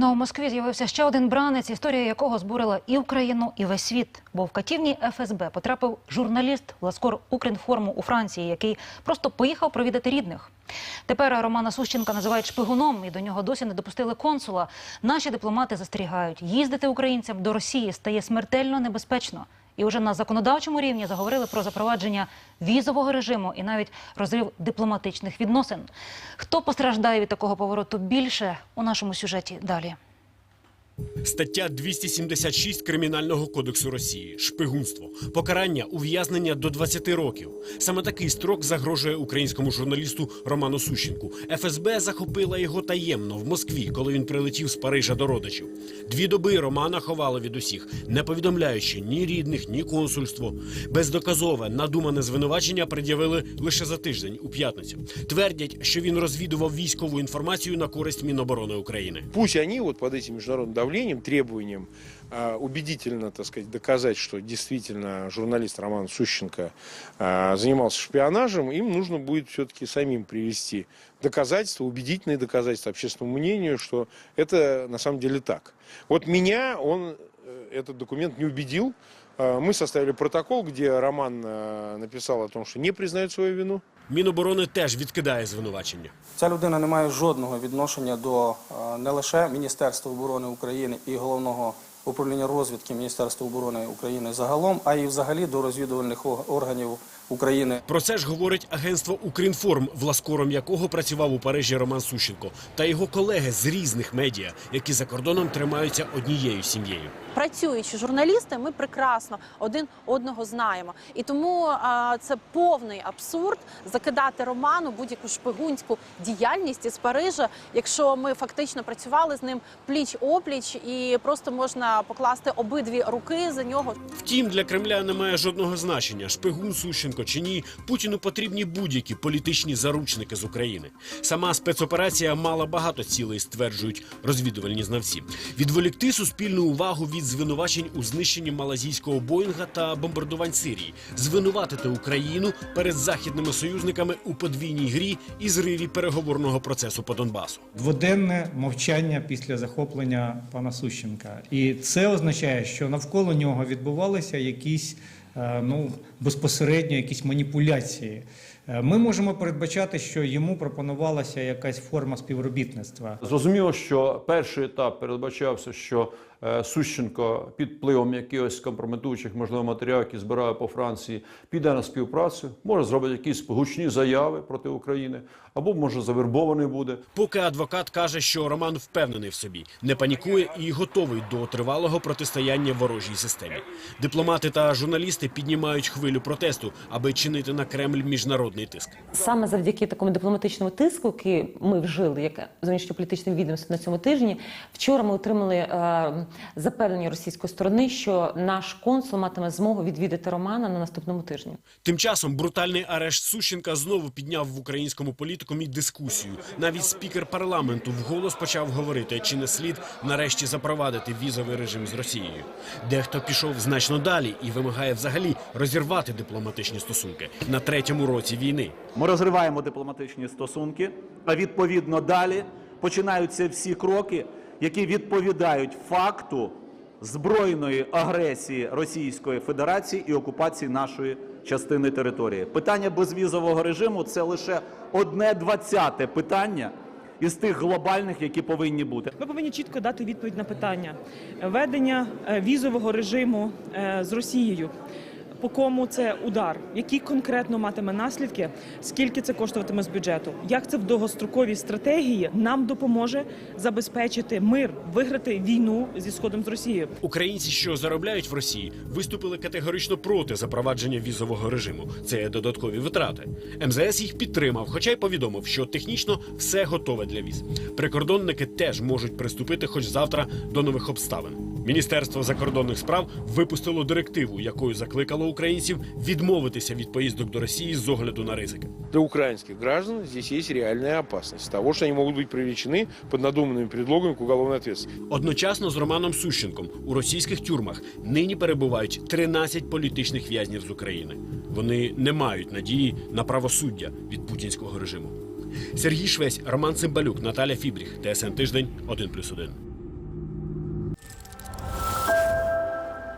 Ну, у Москві з'явився ще один бранець, історія якого збурила і Україну, і весь світ. Бо в катівні ФСБ потрапив журналіст Ласкор Укрінформу у Франції, який просто поїхав провідати рідних. Тепер Романа Сущенка називають шпигуном, і до нього досі не допустили консула. Наші дипломати застерігають, їздити українцям до Росії стає смертельно небезпечно. І вже на законодавчому рівні заговорили про запровадження візового режиму і навіть розрив дипломатичних відносин. Хто постраждає від такого повороту більше у нашому сюжеті далі? Стаття 276 Кримінального кодексу Росії шпигунство, покарання ув'язнення до 20 років. Саме такий строк загрожує українському журналісту Роману Сущенку. ФСБ захопила його таємно в Москві, коли він прилетів з Парижа до родичів. Дві доби Романа ховали від усіх, не повідомляючи ні рідних, ні консульство. Бездоказове надумане звинувачення пред'явили лише за тиждень у п'ятницю. Твердять, що він розвідував військову інформацію на користь Міноборони України. Пусть они вот под этим международным давлением, требованием а, убедительно, так сказать, доказать, что действительно журналист Роман Сущенко а, занимался шпионажем, им нужно будет все-таки самим привести доказательства, убедительные доказательства общественному мнению, что это на самом деле так. Вот меня он э, этот документ не убедил. А, Мы составили протокол, где Роман э, написал о том, что не признает свою вину. Міноборони теж відкидає звинувачення. Ця людина не має жодного відношення до е, не лише Міністерства оборони України і головного управління розвідки Міністерства оборони України загалом, а й взагалі до розвідувальних органів України. Про це ж говорить агентство Укрінформ, власкором якого працював у Парижі Роман Сущенко та його колеги з різних медіа, які за кордоном тримаються однією сім'єю. працюючи журналісти, ми прекрасно один одного знаємо. І тому а, це повний абсурд закидати Роману будь-яку шпигунську діяльність із Парижа, якщо ми фактично працювали з ним пліч опліч, і просто можна покласти обидві руки за нього. Втім, для Кремля немає жодного значення, шпигун Сущенко чи ні. Путіну потрібні будь-які політичні заручники з України. Сама спецоперація мала багато цілей, стверджують розвідувальні знавці. Відволікти суспільну увагу від звинувачень у знищенні малазійського Боїнга та бомбардувань Сирії, звинуватити Україну перед західними союзниками у подвійній грі і зриві переговорного процесу по Донбасу. Дводенне мовчання після захоплення пана Сущенка. І це означає, що навколо нього відбувалися якісь ну, безпосередньо якісь маніпуляції. Е, Ми можемо передбачати, що йому пропонувалася якась форма співробітництва. Зрозуміло, що перший етап передбачався, що е, Сущенко під впливом якихось компрометуючих, можливо, матеріалів, які збирає по Франції, піде на співпрацю, може зробити якісь гучні заяви проти України, або може завербований буде. Поки адвокат каже, що Роман впевнений в собі, не панікує і готовий до тривалого протистояння ворожій системі. Дипломати та журналісти піднімають хвилю протесту, аби чинити на Кремль міжнародний тиск. Саме завдяки такому дипломатичному тиску, який ми вжили як зовнішньополітичним відомством на цьому тижні. Вчора ми отримали е, запевнення російської сторони, що наш консул матиме змогу відвідати Романа на наступному тижні. Тим часом брутальний арешт Сущенка знову підняв в українському політикумі дискусію. Навіть спікер парламенту вголос почав говорити, чи не слід нарешті запровадити візовий режим з Росією. Дехто пішов значно далі і вимагає взагалі розірвати дипломатичні стосунки на третьому році війни. Ми розриваємо дипломатичні стосунки, а відповідно далі починаються всі кроки, які відповідають факту збройної агресії Російської Федерації і окупації нашої частини території. Питання безвізового режиму це лише одне двадцяте питання із тих глобальних, які повинні бути. Ми повинні чітко дати відповідь на питання ведення е, візового режиму е, з Росією. По кому це удар, які конкретно матиме наслідки, скільки це коштуватиме з бюджету? Як це в довгостроковій стратегії нам допоможе забезпечити мир, виграти війну зі сходом з Росією? Українці, що заробляють в Росії, виступили категорично проти запровадження візового режиму. Це додаткові витрати. МЗС їх підтримав, хоча й повідомив, що технічно все готове для віз. Прикордонники теж можуть приступити, хоч завтра, до нових обставин. Міністерство закордонних справ випустило директиву, якою закликало українців відмовитися від поїздок до Росії з огляду на ризики. Для украинских граждан здесь есть реальная опасность того, что они могут быть привлечены под надуманными предлогами к уголовной ответственности. Одночасно з Романом Сущенком у російських тюрмах нині перебувають 13 політичних в'язнів з України. Вони не мають надії на правосуддя від путінського режиму. Сергій Швець, Роман Цимбалюк, Наталя Фібріх, ТСН Тиждень, 1+,1.